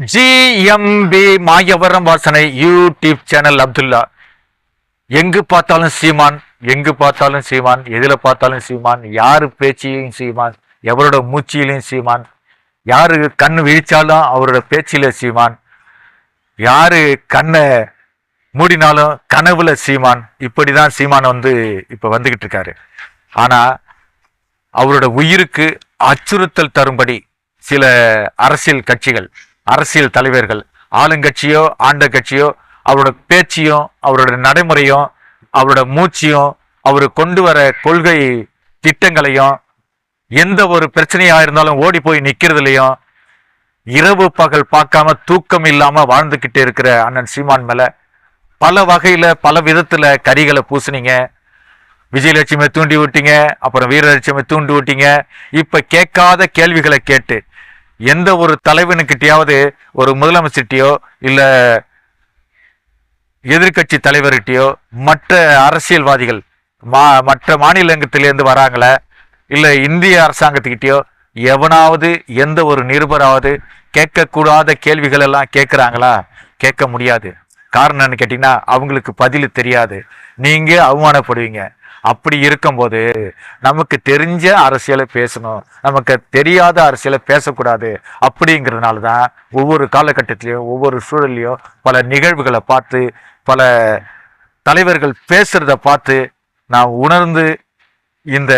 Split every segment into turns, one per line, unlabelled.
GMP Mayavaram வாசனை YouTube channel Abdullah எங்கு பார்த்தாலும் சீமான் எங்கு பார்த்தாலும் சீமான் எதில் பார்த்தாலும் சீமான் யாரு பேச்சிலையும் சீமான் எவரோட மூச்சியிலையும் சீமான் யாரு கண் விழிச்சாலும் அவரோட பேச்சில சீமான் யாரு கண்ணை மூடினாலும் கனவுல சீமான் இப்படிதான் சீமான் வந்து இப்ப வந்துகிட்டு இருக்காரு ஆனா அவரோட உயிருக்கு அச்சுறுத்தல் தரும்படி சில அரசியல் கட்சிகள் அரசியல் தலைவர்கள் ஆளுங்கட்சியோ ஆண்ட கட்சியோ அவரோட பேச்சையும் அவரோட நடைமுறையும் அவரோட மூச்சையும் அவர் கொண்டு வர கொள்கை திட்டங்களையும் எந்த ஒரு பிரச்சனையாக இருந்தாலும் ஓடி போய் நிற்கிறதுலையும் இரவு பகல் பார்க்காம தூக்கம் இல்லாமல் வாழ்ந்துக்கிட்டு இருக்கிற அண்ணன் சீமான் மேலே பல வகையில் பல விதத்தில் கரிகளை பூசுனீங்க. விஜயலட்சுமி தூண்டி விட்டீங்க அப்புறம் வீரலட்சுமி தூண்டி விட்டீங்க. இப்போ கேட்காத கேள்விகளை கேட்டு எந்த ஒரு தலைவனுக்கிட்டையாவது ஒரு முதலமைச்சர்கிட்டயோ இல்லை எதிர்க்கட்சி தலைவர்கிட்டயோ மற்ற அரசியல்வாதிகள் மா மற்ற மாநிலங்கத்திலேருந்து வராங்களே? இல்லை இந்திய அரசாங்கத்துக்கிட்டயோ எவனாவது எந்த ஒரு நிருபராவது கேட்கக்கூடாத கேள்விகள் எல்லாம் கேட்குறாங்களா? கேட்க முடியாது. காரணம் என்னன்னு கேட்டிங்கன்னா அவங்களுக்கு பதில் தெரியாது. நீங்கள் அவமானப்படுவீங்க. அப்படி இருக்கும்போது நமக்கு தெரிஞ்ச அரசியலை பேசணும் நமக்கு தெரியாத அரசியலை பேசக்கூடாது அப்படிங்கிறதுனால தான் ஒவ்வொரு காலகட்டத்திலையும் ஒவ்வொரு சூழல்லையும் பல நிகழ்வுகளை பார்த்து பல தலைவர்கள் பேசுறத பார்த்து நான் உணர்ந்து இந்த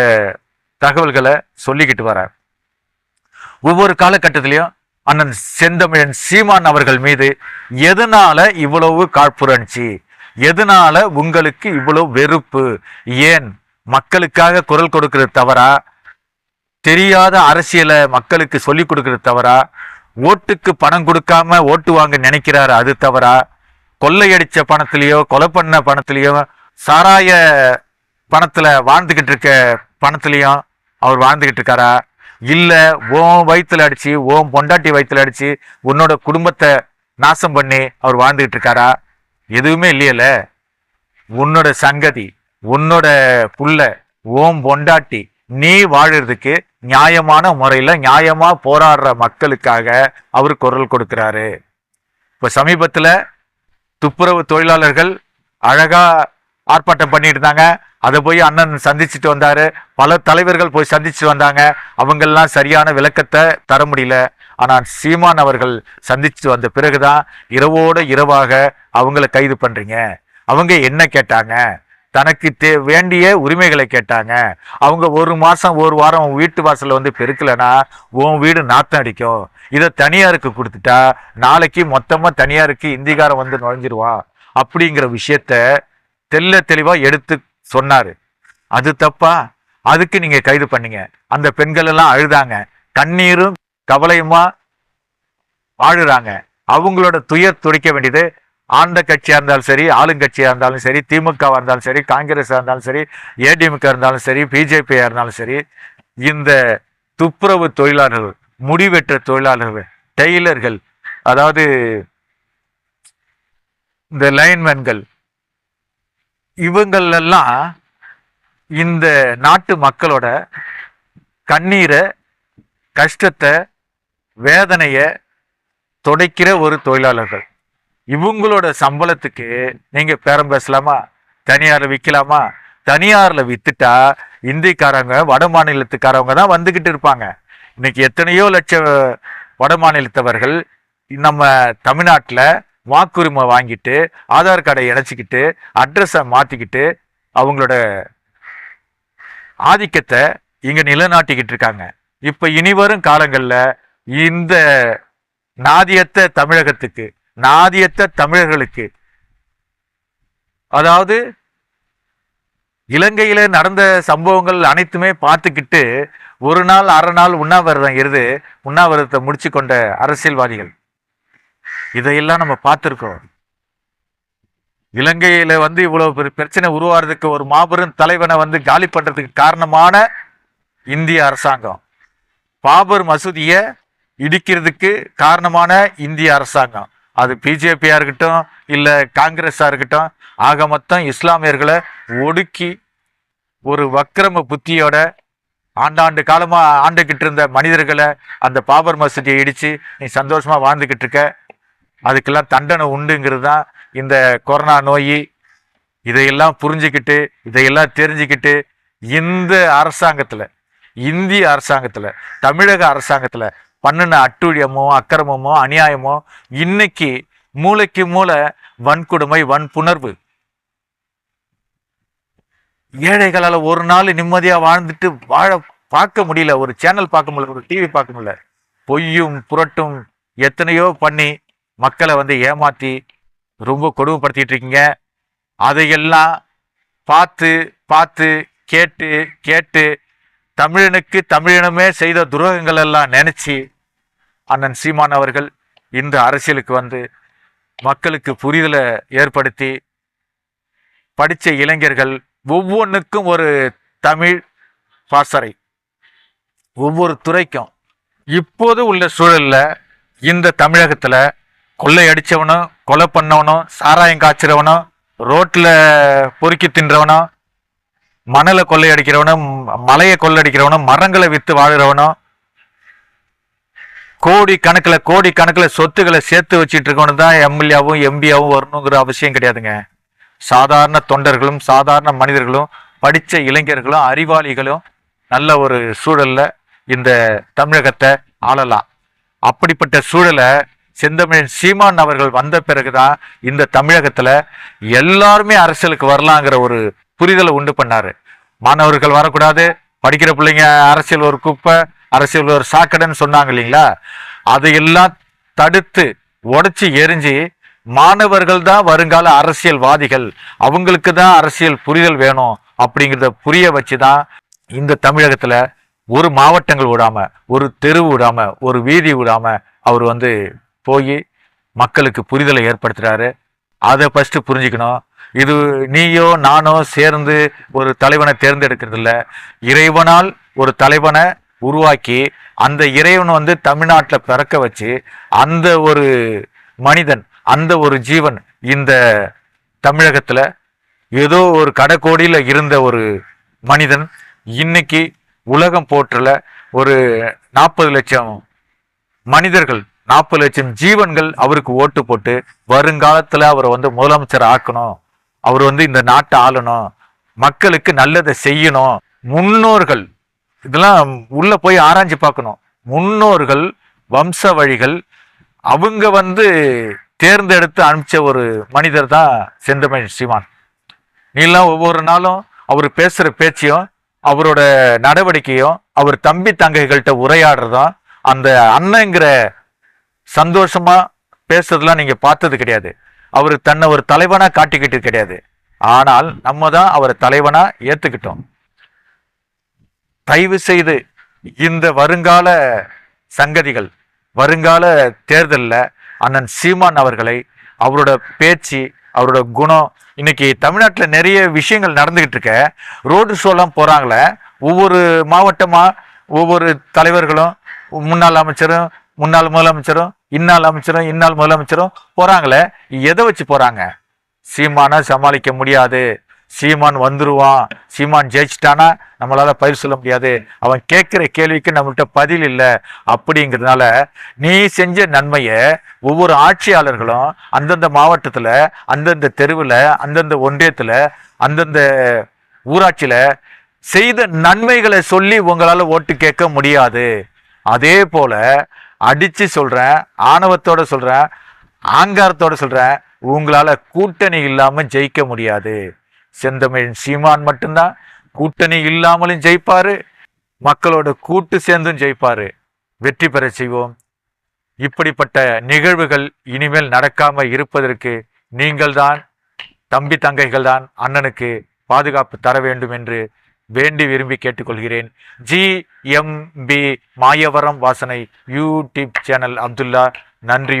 தகவல்களை சொல்லிக்கிட்டு வரேன். ஒவ்வொரு காலகட்டத்திலையும் அண்ணன் செந்தமிழன் சீமான் அவர்கள் மீது எதனால இவ்வளவு காழ்ப்புணர்ச்சி? எதனால உங்களுக்கு இவ்வளவு வெறுப்பு? ஏன்? மக்களுக்காக குரல் கொடுக்கிறது தவறா? தெரியாத அரசியலை மக்களுக்கு சொல்லிக் கொடுக்கிறது தவறா? ஓட்டுக்கு பணம் கொடுக்காம ஓட்டு வாங்க நினைக்கிறாரு அது தவறா? கொள்ளையடிச்ச பணத்திலேயோ கொலை பண்ண பணத்திலேயோ சாராய பணத்தில் வாழ்ந்துக்கிட்டு இருக்க பணத்திலையும் அவர் வாழ்ந்துக்கிட்டு இருக்காரா? இல்லை ஓன் வயிற்றுல அடித்து ஓன் பொண்டாட்டி வயிற்றுல அடித்து உன்னோட குடும்பத்தை நாசம் பண்ணி அவர் வாழ்ந்துக்கிட்டு இருக்காரா? எதுவுமே இல்லையல உன்னோட சங்கதி உன்னோட புள்ள ஓம் பொண்டாட்டி நீ வாழறதுக்கு நியாயமான முறையில் நியாயமாக போராடுற மக்களுக்காக அவர் குரல் கொடுக்குறாரு. இப்போ சமீபத்தில் துப்புரவு தொழிலாளர்கள் அழகாக ஆர்ப்பாட்டம் பண்ணிட்டு இருந்தாங்க. அதை போய் அண்ணன் சந்திச்சுட்டு வந்தார். பல தலைவர்கள் போய் சந்திச்சு வந்தாங்க. அவங்கெல்லாம் சரியான விளக்கத்தை தர முடியல. ஆனால் சீமான் அவர்கள் சந்திச்சு வந்த பிறகுதான் இரவோட இரவாக அவங்கள கைது பண்றீங்க. அவங்க என்ன கேட்டாங்க? தனக்கு தே வேண்டிய உரிமைகளை கேட்டாங்க. அவங்க ஒரு மாதம் ஒரு வாரம் உன் வீட்டு வாசலில் வந்து பெருக்கலைன்னா உன் வீடு நாத்தம் அடிக்கும். இதை தனியாருக்கு கொடுத்துட்டா நாளைக்கு மொத்தமாக தனியாருக்கு இந்திகாரம் வந்து நுழைஞ்சிருவான் அப்படிங்கிற விஷயத்த தெல்ல தெளிவாக எடுத்து சொன்னார். அது தப்பா? அதுக்கு நீங்கள் கைது பண்ணீங்க. அந்த பெண்கள் எல்லாம் அழுதாங்க. கண்ணீரும் கவலையுமா? வாழுறாங்க. அவங்களோட துயர் துடைக்க வேண்டியது ஆண்ட கட்சியாக இருந்தாலும் சரி ஆளுங்கட்சியாக இருந்தாலும் சரி திமுகவாக இருந்தாலும் சரி காங்கிரஸாக இருந்தாலும் சரி ஏடிஎம்கே இருந்தாலும் சரி பிஜேபியாக இருந்தாலும் சரி இந்த துப்புரவு தொழிலாளர்கள் முடிவெற்ற தொழிலாளர்கள் டெய்லர்கள் அதாவது இந்த லைன்மேன்கள் இவங்களெல்லாம் இந்த நாட்டு மக்களோட கண்ணீரை கஷ்டத்தை வேதனையை துடைக்கிற ஒரு தொழிலாளர்கள். இவங்களோட சம்பளத்துக்கு நீங்கள் பேரம் பேசலாமா? தனியாரில் விற்கலாமா தனியாரில் விற்றுட்டா இந்திக்காரங்க வட மாநிலத்துக்காரவங்க தான் வந்துக்கிட்டு இருப்பாங்க. இன்னைக்கு எத்தனையோ லட்சம் வட மாநிலத்தவர்கள் நம்ம தமிழ்நாட்டில் வாக்குரிமை வாங்கிட்டு ஆதார் கார்டை இணைச்சிக்கிட்டு அட்ரஸை மாற்றிக்கிட்டு அவங்களோட ஆதிக்கத்தை இங்கே நிலைநாட்டிக்கிட்டு இருக்காங்க. இப்போ இனிவரும் காலங்களில் இந்த நாதியத்த தமிழகத்துக்கு நாதியத்த தமிழர்களுக்கு அதாவது இலங்கையில நடந்த சம்பவங்கள் அனைத்துமே பார்த்துக்கிட்டு ஒரு நாள் அரை நாள் உண்ணாவிரதம் இருந்து உண்ணாவிரதத்தை முடிச்சு கொண்ட அரசியல்வாதிகள். இதையெல்லாம் நம்ம பார்த்துருக்கோம் இலங்கையில வந்து இவ்வளவு பிரச்சனை உருவாகிறதுக்கு ஒரு மாபெரும் தலைவனை வந்து காலி பண்றதுக்கு காரணமான இந்திய அரசாங்கம். பாபர் மசூதியை இடிக்கிறதுக்கு காரணமான இந்திய அரசாங்கம். அது பிஜேபியாக இருக்கட்டும் இல்லை காங்கிரஸாக இருக்கட்டும் ஆக மொத்தம் இஸ்லாமியர்களை ஒடுக்கி ஒரு வக்கிரம புத்தியோட ஆண்டாண்டு காலமாக ஆண்டுகிட்டு இருந்த மனிதர்களை அந்த பாபர் மசூதியை இடித்து நீ சந்தோஷமாக வாழ்ந்துக்கிட்டு இருக்க. அதுக்கெல்லாம் தண்டனை உண்டுங்கிறது தான் இந்த கொரோனா நோய். இதையெல்லாம் புரிஞ்சுக்கிட்டு இதையெல்லாம் தெரிஞ்சுக்கிட்டு இந்த அரசாங்கத்தில் இந்திய அரசாங்கத்தில் தமிழக அரசாங்கத்தில் பண்ணின அட்டுழியமோ அக்கிரமமோ அநியாயமோ இன்னைக்கு மூளைக்கு மூளை வன்கொடுமை வன்புணர்வு. ஏழைகளால் ஒரு நாள் நிம்மதியாக வாழ்ந்துட்டு வாழ பார்க்க முடியல ஒரு சேனல் பார்க்க முடியல ஒரு டிவி பார்க்க முடியல. பொய்யும் புரட்டும் எத்தனையோ பண்ணி மக்களை வந்து ஏமாற்றி ரொம்ப கொடுமைப்படுத்திட்டு இருக்கீங்க. அதையெல்லாம் பார்த்து பார்த்து கேட்டு கேட்டு தமிழனுக்கு தமிழினமே செய்த துரோகங்கள் எல்லாம் நினச்சி அண்ணன் சீமான் அவர்கள் இந்த அரசியலுக்கு வந்து மக்களுக்கு புரிதலை ஏற்படுத்தி படித்த இளைஞர்கள் ஒவ்வொன்றுக்கும் ஒரு தமிழ் பாசறை. ஒவ்வொரு துறைக்கும். இப்போது உள்ள சூழலில் இந்த தமிழகத்தில் கொள்ளை அடிச்சவனும் கொலை பண்ணவனும் சாராயம் காய்ச்சிறவனும் ரோட்டில் பொறுக்கி தின்றவனும் மணலை கொள்ளையடிக்கிறவனும் மலையை கொள்ளடிக்கிறவனும் மரங்களை விற்று வாழ்கிறவனும் கோடி கணக்கில் கோடி கணக்கில் சொத்துக்களை சேர்த்து வச்சிட்டு இருக்கணும் தான் எம்எல்ஏவும் எம்பியாவும் வரணுங்கிற அவசியம் கிடையாதுங்க. சாதாரண தொண்டர்களும் சாதாரண மனிதர்களும் படித்த இளைஞர்களும் அறிவாளிகளும் நல்ல ஒரு சூழலில் இந்த தமிழகத்தை ஆளலாம். அப்படிப்பட்ட சூழலை செந்தமிழன் சீமான் அவர்கள் வந்த பிறகுதான் இந்த தமிழகத்தில் எல்லாருமே அரசியலுக்கு வரலாங்கிற ஒரு புரிதலை உண்டு பண்ணார். மாணவர்கள் வரக்கூடாது படிக்கிற பிள்ளைங்க அரசியல் ஒரு குப்பை அரசியல் ஒரு சாக்கடைன்னு சொன்னாங்க இல்லைங்களா? அதையெல்லாம் தடுத்து உடச்சி எரிஞ்சு மாணவர்கள் தான் வருங்கால அரசியல்வாதிகள். அவங்களுக்கு தான் அரசியல் புரிதல் வேணும் அப்படிங்கிறத புரிய வச்சு தான் இந்த தமிழகத்தில் ஒரு மாவட்டங்கள் விடாமல் ஒரு தெரு விடாமல் ஒரு வீதி விடாமல் அவர் வந்து போய் மக்களுக்கு புரிதலை ஏற்படுத்துகிறாரு அதை ஃபஸ்ட்டு புரிஞ்சுக்கணும். இது நீயோ நானோ சேர்ந்து ஒரு தலைவனை தேர்ந்தெடுக்கிறதில்ல. இறைவனால் ஒரு தலைவனை உருவாக்கி அந்த இறைவன் வந்து தமிழ்நாட்டில் பிறக்க வச்சு அந்த ஒரு மனிதன் அந்த ஒரு ஜீவன் இந்த தமிழகத்தில் ஏதோ ஒரு கடைக்கோடியில் இருந்த ஒரு மனிதன் இன்னைக்கு உலகம் போற்றல ஒரு நாற்பது லட்சம் மனிதர்கள் நாற்பது லட்சம் ஜீவன்கள் அவருக்கு ஓட்டு போட்டு வருங்காலத்தில் அவரை வந்து முதலமைச்சர் ஆக்கணும் அவர் வந்து இந்த நாட்டை ஆளணும் மக்களுக்கு நல்லதை செய்யணும் முன்னோர்கள் இதெல்லாம் உள்ள போய் ஆராய்ஞ்சு பார்க்கணும். முன்னோர்கள் வம்ச வழிகள் அவங்க வந்து தேர்ந்தெடுத்து அனுப்பிச்ச ஒரு மனிதர் தான் செந்தமிழ் சீமான். நீலாம் ஒவ்வொரு நாளும் அவர் பேசுகிற பேச்சையும் அவரோட நடவடிக்கையும் அவர் தம்பி தங்கைகள்கிட்ட உரையாடுறதும் அந்த அண்ணங்கிற சந்தோஷமா பேசுறதுலாம் நீங்க பார்த்தது கிடையாது. அவர் தன்னை ஒரு தலைவனா காட்டிக்கிட்டு கிடையாது. ஆனால் நம்ம தான் அவரை தலைவனா ஏத்துக்கிட்டோம். தயவு செய்து இந்த வருங்கால சங்கதிகள் வருங்கால தேர்தலில் அண்ணன் சீமான் அவர்களை அவரோட பேச்சு அவரோட குணம் இன்னைக்கு தமிழ்நாட்டில் நிறைய விஷயங்கள் நடந்துகிட்டு இருக்க. ரோடு ஷோலாம் போகிறாங்களே ஒவ்வொரு மாவட்டமாக ஒவ்வொரு தலைவர்களும் முன்னாள் அமைச்சரும் முன்னாள் முதலமைச்சரும் இன்னாள் அமைச்சரும் இன்னாள் முதலமைச்சரும் போகிறாங்களே எதை வச்சு போகிறாங்க சீமானை சமாளிக்க முடியாது. சீமான் வந்துருவான். சீமான் ஜெயிச்சிட்டானா? நம்மளால் பயிர் சொல்ல முடியாது. அவன் கேட்குற கேள்விக்கு நம்மள்கிட்ட பதில் இல்லை. அப்படிங்கிறதுனால நீ செஞ்ச நன்மையை ஒவ்வொரு ஆட்சியாளர்களும் அந்தந்த மாவட்டத்தில் அந்தந்த தெருவில் அந்தந்த ஒன்றியத்தில் அந்தந்த ஊராட்சியில் செய்த நன்மைகளை சொல்லி உங்களால் ஓட்டு கேட்க முடியாது. அதே போல் அடித்து சொல்கிறேன் ஆணவத்தோடு சொல்கிறேன் ஆங்காரத்தோட சொல்கிறேன் உங்களால் கூட்டணி இல்லாமல் ஜெயிக்க முடியாது. செந்தமிழ் சீமான் மட்டும்தான். கூட்டணி இல்லாமலும் ஜெயிப்பாரு. மக்களோட கூட்டு சேர்ந்தும் ஜெயிப்பாரு. வெற்றி பெற செய்வோம். இப்படிப்பட்ட நிகழ்வுகள் இனிமேல் நடக்காம இருப்பதற்கு நீங்கள்தான் தம்பி தங்கைகள் தான் அண்ணனுக்கு பாதுகாப்பு தர வேண்டும் என்று வேண்டி விரும்பி கேட்டுக்கொள்கிறேன். ஜி எம் பி மாயவரம் வாசனை யூடியூப் சேனல் அப்துல்லா நன்றி.